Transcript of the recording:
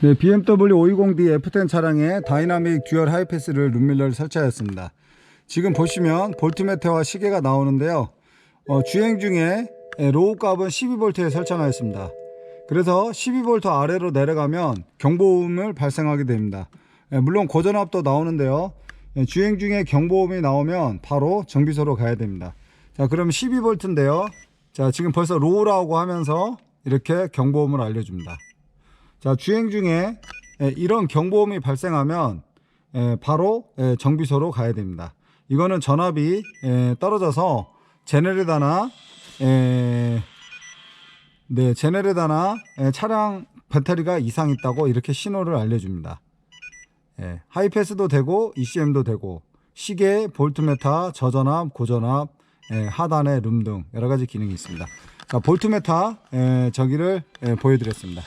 네, BMW 520D F10 차량에 다이나믹 듀얼 하이패스를 룸밀러를 설치하였습니다. 지금 보시면 볼트매트와 시계가 나오는데요. 어, 주행 중에 예, 로우 값은 12V에 설정하였습니다. 그래서 12V 아래로 내려가면 경보음을 발생하게 됩니다. 예, 물론 고전압도 나오는데요. 예, 주행 중에 경보음이 나오면 바로 정비소로 가야 됩니다. 자, 그럼 12V인데요. 자, 지금 벌써 로우라고 하면서 이렇게 경보음을 알려줍니다. 자, 주행 중에 예, 이런 경보음이 발생하면 예, 바로 예, 정비소로 가야 됩니다. 이거는 전압이 예, 떨어져서 제네레다나 예, 네, 제네레다나 예, 차량 배터리가 이상 있다고 이렇게 신호를 알려줍니다. 예, 하이패스도 되고 ECM도 되고 시계, 볼트메타, 저전압, 고전압, 예, 하단의 룸 등 여러 가지 기능이 있습니다. 자, 볼트메타 예, 저기를 예, 보여드렸습니다.